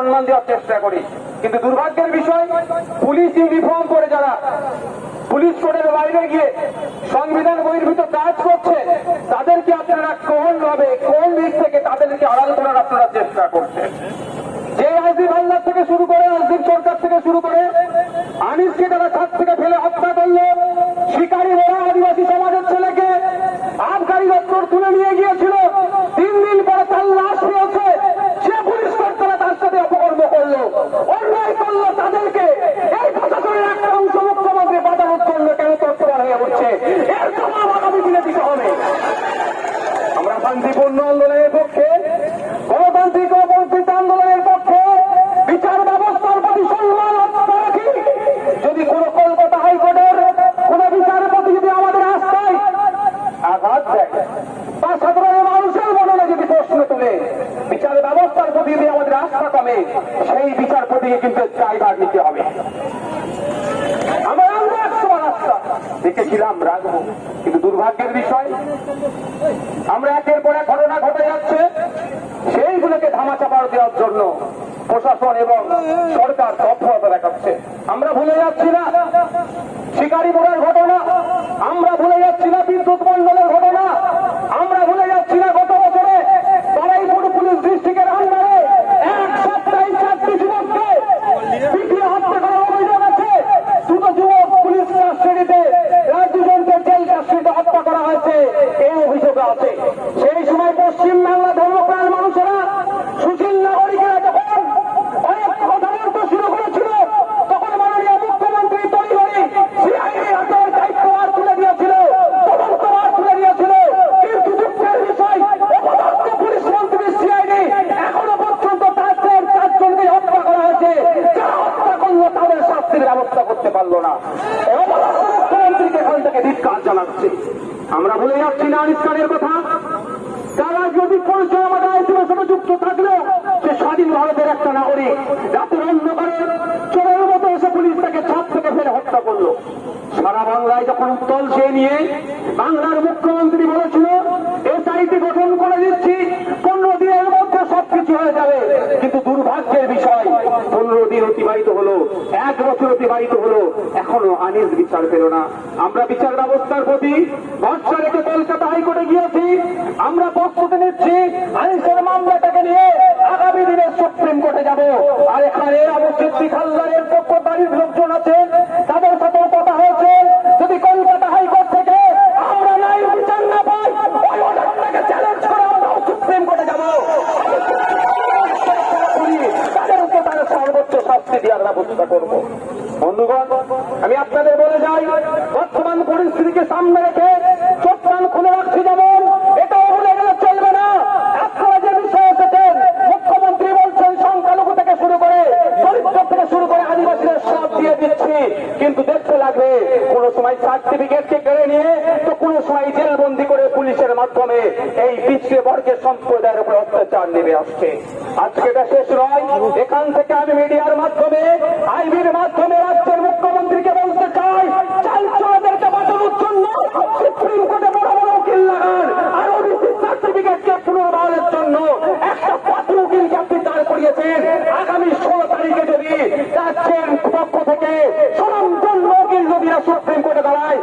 সম্মান দেওয়ার চেষ্টা করি। কিন্তু দুর্ভাগ্যের বিষয়, পুলিশ ইউনিফর্ম পরে যারা পুলিশ কোর্টের বাইরে গিয়ে সংবিধান বহির্ভূত কাজ করছে, তাদেরকে আপনারা কোন ভাবে কোন দিক থেকে তাদেরকে আড়াল করার আপনারা চেষ্টা করছেন? যে রাজদীপ হালদার থেকে শুরু করে রাজদীপ সরকার থেকে শুরু করে আনিসকে তারা ছাদ থেকে ফেলে হত্যা করল শিকারী ওরা আদিবাসী সমাজের ছেলেকে আবগারি দপ্তর তুলে নিয়ে গিয়েছিল তিন দিন পরে তার লাশ পেয়েছে সে পুলিশ কর্তারা তার সাথে অপকর্ম করল অন্যায় করল তাদেরকে এই প্রশাসনের একটা অংশ মুখ্যমন্ত্রী বাধারোধ করল কেন তৎপর হয়ে উঠছে এর জবাব আমরা শান্তিপূর্ণ আন্দোলনের পক্ষে গণতান্ত্রিক বঞ্চিত আন্দোলনের পক্ষে বিচার ব্যবস্থার প্রতি সম্মান রাখি যদি কোন কলকাতা হাইকোর্টের কোন বিচারপতি যদি আমাদের আস্থায় আঘাত দেয় বা সাধারণ মানুষের মনে যদি প্রশ্ন তুলে বিচার ব্যবস্থার প্রতি যদি আমাদের আস্থা কমে, সেই বিচারপতিকে কিন্তু ড্রাইভার নিতে হবে আমরা রাখব একসময় রাস্তা দেখেছিলাম রাখব কিন্তু দুর্ভাগ্যের বিষয়, আমরা একের পর এক ঘটনা ঘটে যাচ্ছে। সেইগুলোকে ধামাচাপা দেওয়ার জন্য প্রশাসন এবং সরকার তৎপরতা দেখাচ্ছে। আমরা ভুলে যাচ্ছি না, শিকারী মোড়ার ঘটনা। আমরা ভুলে যাচ্ছি না বিদ্যুৎ মন্ডলের ঘটনা। আমরা ভুলে যাচ্ছি না গত বছরে বারাইপুর পুলিশ ডিস্ট্রিক্টের আন্ডারে এক সপ্তাহে চারটি যুবককে পিটিয়ে হত্যা করার অভিযোগ আছে দুটো যুবক পুলিশ কাস্টাডিতে রাত দুজনকে জেল কাস্টাডিতে হত্যা করা হয়েছে এই অভিযোগ আছে সেই সময় পশ্চিম বাংলা ধর্মপ্রাণ মানুষেরা সুশীল নাগরিকেরা যখন অনেক কথা বলতে শুরু করেছিল তখন মাননীয় মুখ্যমন্ত্রী তৈরি হয়ে সিআইডি হাতের দায়িত্ব আর তুলে দিয়েছিল তদন্ত আর তুলে দিয়েছিল কিন্তু দুঃখের বিষয় অপদার্থ পুলিশ মন্ত্রী সিআইডি এখনও পর্যন্ত তাদের চারজনকে হত্যা করা হয়েছে যারা হত্যা করল তাদের শাস্তির ব্যবস্থা করতে পারল না এই অপদার্থ মুখ্যমন্ত্রীকে এখান থেকে ধিক্কার জানাচ্ছে আমরা ভুলে যাচ্ছি কথা। তারা যদি পরিচয় আমাদের সাথে যুক্ত থাকলে সে স্বাধীন ভারতের একটা নাগরিক। রাতের অন্ধকারে চোরের মতো এসে পুলিশ তাকে ছাপ থেকে ফেলে হত্যা করল। সারা বাংলায় যখন সে নিয়ে বাংলার মুখ্যমন্ত্রী বলেছিল এসআইটি গঠন করে দিচ্ছি পনেরো দিনের মধ্যে সবকিছু হয়ে যাবে কিন্তু দুর্ভাগ্যের বিষয় পনেরো দিন অতিবাহিত হলো এক বছর অতিবাহিত হলো, এখনও আনিস বিচার পেল না। আমরা বিচার ব্যবস্থার প্রতি রেখে কলকাতা হাইকোর্টে গিয়েছি, আমরা প্রস্তুতি নিচ্ছি আনিসের মামলাটাকে নিয়ে আগামী দিনে সুপ্রিম কোর্টে যাব। আর এখানে অবশ্যই খালদারের পক্ষ বাড়ির লোকজন আছেন তাদের সাথেও কথা হয়েছে। যদি কলকাতা হাইকোর্ট থেকে আমরা নাই বিচার না পাই ওই অর্ডারটাকে চ্যালেঞ্জ করে আমরাও সুপ্রিম কোর্টে যাব তাদেরকে তারা সর্বোচ্চ শাস্তি দেওয়ার ব্যবস্থা করব। বন্ধুগণ, আমি আপনাদের বলে যাই, বর্তমান পরিস্থিতিকে সামনে রেখে চোখকান খুলে রাখছি যেমন এটা ভুলে গেলে চলবে না। আপনারা যে বিষয় এসেছেন, মুখ্যমন্ত্রী বলছেন, সংখ্যালঘু থেকে শুরু করে দরিদ্র থেকে শুরু করে আদিবাসীদের সব দিয়ে দিচ্ছি। কিন্তু দেখতে লাগবে, কোন সময় সার্টিফিকেটকে এই পিছিয়ে বর্গের সম্প্রদায়ের উপর অত্যাচার নেমে আসছে। আজকে এটা শেষ নয়। এখান থেকে আমি মিডিয়ার মাধ্যমে, আইবির মাধ্যমে রাজ্যের মুখ্যমন্ত্রীকে বলতে চাই সুপ্রিম কোর্টে একটা আগামী ষোলো তারিখে যদি পক্ষ থেকে সুপ্রিম কোর্টে দাঁড়ায়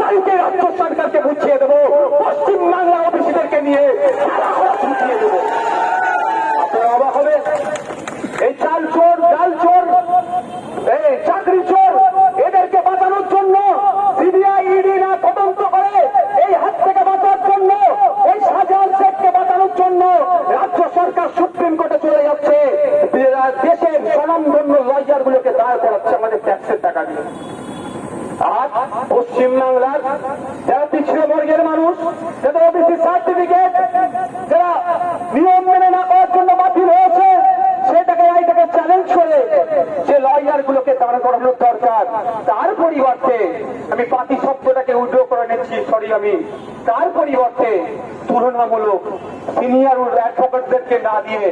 তারিখে রাজ্য সরকারকে বুঝিয়ে দেবো পশ্চিম বাংলা অফিসিদেরকে নিয়ে সারা ঘোড়া ছুটিয়ে দেবো আপনারা অবাক হবে এই চাল চোর ডাল চোর এই চাকরি চোর এদেরকে বাঁচানোর জন্য সিবিআই ইডি না তদন্ত করে এই হাত থেকে বাঁচার জন্য এই শাহজাহান শেখকে বাঁচানোর জন্য রাজ্য সরকার সুপ্রিম কোর্টে চলে যাচ্ছে স্বনামধন্য লয়ার গুলোকে দাঁড় করাচ্ছে, আমাদের ট্যাক্সের টাকা দিয়ে। আজ পশ্চিমবাংলার যারা পিছিয়ে বর্গের মানুষ, যাদের ওবিসি সার্টিফিকেট যারা নিয়ম মেনে না করার জন্য বাতিল হয়েছে সেটাকে এইটাকে চ্যালেঞ্জ করে যে লয়ার গুলোকে দাঁড়া করানোর দরকার। তার পরিবর্তে আমি পাতি শব্দটাকে উড্র করে নিচ্ছি সরি আমি। তার পরিবর্তে তুলনামূলক সিনিয়র অ্যাডভোকেটদেরকে না দিয়ে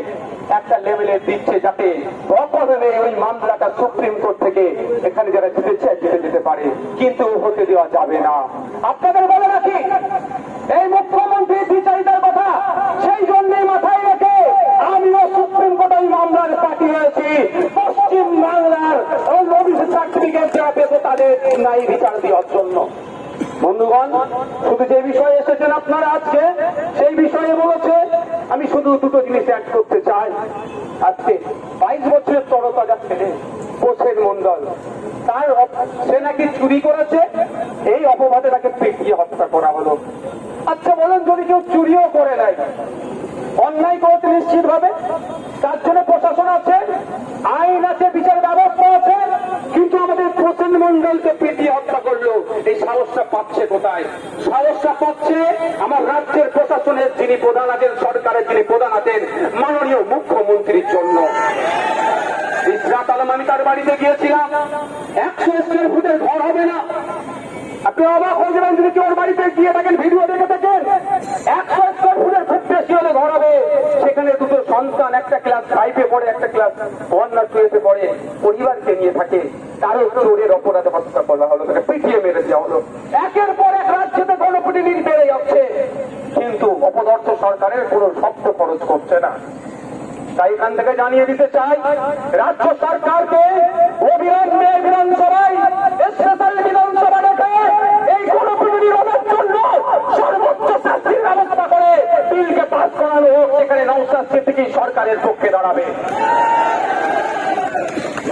একটা লেভেলে দিচ্ছে যাতে অপরাধে ওই মামলাটা সুপ্রিম কোর্ট থেকে এখানে যারা যেতে চায় যেতে যেতে পারে। কিন্তু হতে দেওয়া যাবে না। আপনাদের বলে রাখি, এই মুখ্যমন্ত্রী বিচারিতার কথা সেই জন্যই মাথায় রেখে আমিও সুপ্রিম কোর্টে ওই মামলার পার্টি দিয়েছি আমি শুধু দুটো জিনিস অ্যাড করতে চাই। আজকে বাইশ বছরের তরতাজা ছেলে মন্ডল তার সে নাকি চুরি করেছে, এই অপবাদে তাকে পিটিয়ে হত্যা করা হলো। আচ্ছা বলেন, যদি কেউ চুরিও করে নাই, অন্যায় করেছে নিশ্চিত ভাবে তার জন্য প্রশাসন আছে? আইন আছে বিচার ব্যবস্থা আছে, কিন্তু আমাদের প্রসেন মন্ডলকে পিটিয়ে হত্যা করল। এই সাহসটা পাচ্ছে কোথায়? সাহসটা পাচ্ছে আমার রাজ্যের প্রশাসনের যিনি প্রধান আছেন, সরকারের যিনি প্রধান আছেন, মাননীয় মুখ্যমন্ত্রীর জন্য। ইসরাত আলম আমি তার বাড়িতে গিয়েছিলাম। একশো স্কোয়ার ফুটের ঘর হবে না। আপনি অবাক হয়ে যাবেন যদি কেউ বাড়িতে গিয়ে থাকেন ভিডিও দেখে থাকেন একশো স্কোয়ার ফুটের খুব বেশি হলে ঘর হবে। সেখানে দুটো সন্তান, একটা ক্লাস ফাইভে পড়ে, একটা ক্লাস ওয়ান না টুয়েতে পড়ে, পরিবারকে নিয়ে থাকে। তারও চোরের অপরাধে হত্যা করা হলো, তাকে পিটিয়ে মেরে দেওয়া হলো। একের পর এক রাজ্যতে গণপ্রতিনিধি বেড়ে যাচ্ছে। কিন্তু অপদার্থ সরকারের কোনো শব্দ খরচ করছে না। তাই এখান থেকে জানিয়ে দিতে চাই, রাজ্য সরকারকে অবিলম্বে বিধানসভায় স্পেশাল শাস্তির ব্যবস্থা করে বিলকে পাস করানো হোক, সেখানে নৌসাদ সিদ্দিকি সরকারের পক্ষে দাঁড়াবে।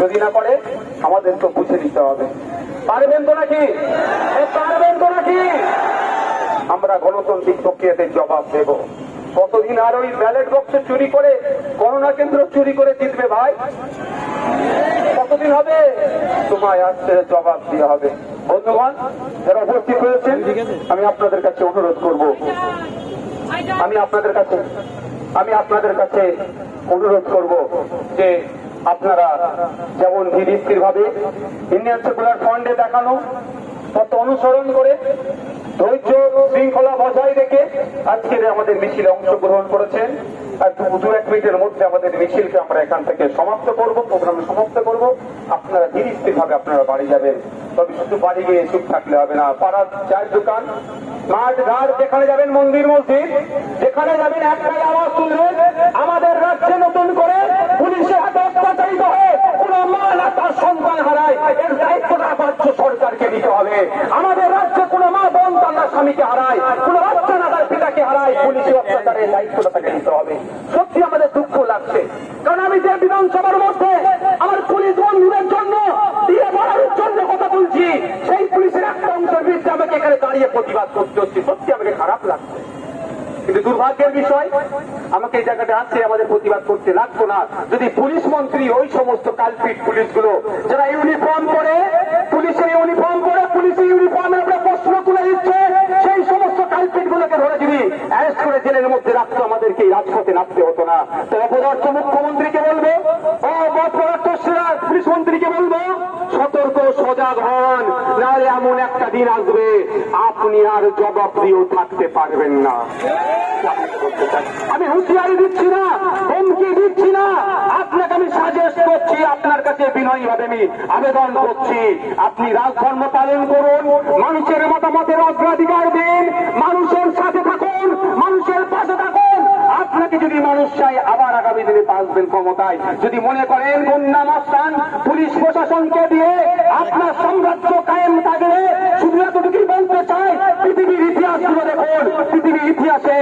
যদি না করে, আমাদের তো বুঝে দিতে হবে। পারবেন তো নাকি? পারবেন তো নাকি? আমরা গণতান্ত্রিক প্রক্রিয়াতে জবাব দেব। কতদিন আর ওই ব্যালট বক্সে চুরি করে গণনা কেন্দ্র চুরি করে জিতবে ভাই? কতদিন হবে? তোমায় আসতে জবাব দিয়ে হবে। বন্ধুগণ, যারা উপস্থিত হয়েছেন, আমি আপনাদের কাছে অনুরোধ করব। আমি আপনাদের কাছে, আমি আপনাদের কাছে অনুরোধ করব যে আপনারা যেমন ধীর স্থির ভাবে ইন্ডিয়ান সেকুলার ফান্ডে দেখানো, তত অনুসরণ করে ধৈর্য, শৃঙ্খলা বজায় রেখে আজকের আমাদের মিছিলে অংশগ্রহণ করেছেন। আমাদের মন্দির, মসজিদ, যেখানে যাবেন একটাই আওয়াজ তুলবেন আমাদের রাজ্যে নতুন করে পুলিশের হাতে অত্যাচারিত হয়ে কোন মা না তার সন্তান হারায়। এর দায়িত্বটা রাজ্য সরকারকে দিতে হবে। আমাদের রাজ্যে কোন মা বোন, তার স্বামীকে হারায়। কোন বাচ্চা না প্রতিবাদ করতে সত্যি আমাকে খারাপ লাগছে। কিন্তু দুর্ভাগ্যের বিষয়, আমাকে এই জায়গাটা আছে আমাদের প্রতিবাদ করতে লাগতো না। যদি পুলিশ মন্ত্রী ওই সমস্ত কালপিট পুলিশগুলো, যারা ইউনিফর্ম মুখ্যমন্ত্রীকে বলব বলব, সতর্ক, সজাগ হন, নাহলে এমন একটা দিন আসবে, আপনি আর জবাব দিয়েও থাকতে পারবেন না। আমি হুঁশিয়ারি দিচ্ছি না, হুমকি দিচ্ছি না, আপনাকে আমি সাজেস্ট করছি, আপনার কাছে বিনয়ী ভাবে আমি আবেদন করছি। আপনি রাজধর্ম পালন করুন, মানুষের মতামতের অগ্রাধিকার দিন, মানুষের সাথে থাকুন, মানুষের পাশে থাকুন। আপনাকে যদি মানুষ চাই আবার আগামী দিনে আসবেন ক্ষমতায়, যদি মনে করেন বন্যা মস্তান, পুলিশ প্রশাসনকে দিয়ে আপনার সাম্রাজ্য কায়েম থাকলে শুধু এতটুকুই বলতে পৃথিবীর ইতিহাসগুলো দেখুন, পৃথিবীর ইতিহাসে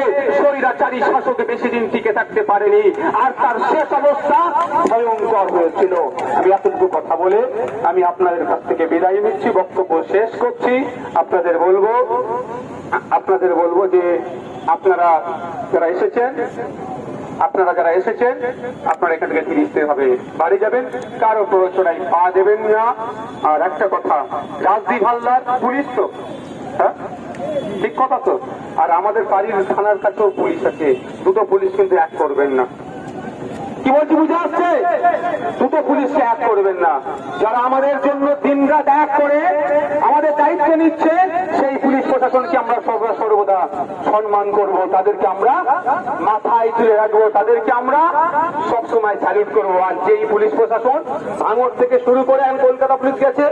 বেশি দিন টিকে থাকতে পারেনি, আর তার শেষ অবস্থা ভয়ঙ্কর হয়েছিল। আমি এতটুকু কথা বলে আমি আপনাদের কাছ থেকে বিদায় নিচ্ছি, বক্তব্য শেষ করছি। আপনাদের বলব আপনাদের বলব যে আপনারা যারা এসেছেন, আপনারা যারা এসেছেন, আপনারা এখান থেকে ফিরিতে হবে। বাড়ি যাবেন, কারও প্ররোচনায় পা দেবেন না। আর একটা কথা, রাজদীপ হালদার পুলিশ তো। হ্যাঁ? ঠিক কথা তো। আর আমাদের বাড়ির থানার কাছেও পুলিশ আছে। দুটো পুলিশ কিন্তু এক করবেন না। কি বলছি বুঝে আসছে দুটো পুলিশকে এক করবেন না। যারা আমাদের জন্য দিনরাত এক করে আমাদের দায়িত্ব নিচ্ছে সেই পুলিশ প্রশাসনকে আমরা সর্বদা সম্মান করব। তাদেরকে আমরা মাথায় তুলে রাখব। তাদেরকে আমরা সবসময় স্যালুট করব। আর যেই পুলিশ প্রশাসন ভাঙড় থেকে শুরু করে এখন কলকাতা পুলিশ গেছে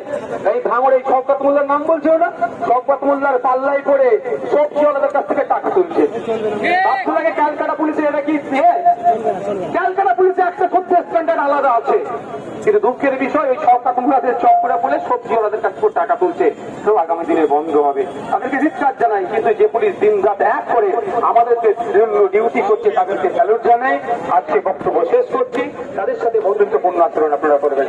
এই ভাঙড় এই শওকত মোল্লার নাম বলছে ওটা শওকত মোল্লার পাল্লাই পড়ে সবজিওয়ালাদের কাছ থেকে টাকা তুলছে। আপনাকে ক্যালকাটা পুলিশের এটা কি? ক্যালকাটা পুলিশে একটা খুব স্ট্যান্ডার্ড আলাদা আছে। কিন্তু দুঃখের বিষয় ওই ছক্কা কুমড়াদের চক্করা বলে সবজি ওনাদের কাছ থেকে টাকা তুলছে। তো আগামী দিনে বন্ধ হবে। তাদেরকে ধিক্কার জানাই, কিন্তু যে পুলিশ দিন রাত এক করে আমাদেরকে জন্য ডিউটি করছে, তাদেরকে স্যালুট জানাই। আজকে বক্তব্য শেষ করছি। তাদের সাথে বন্ধুত্বপূর্ণ আচরণ আপনারা করবেন।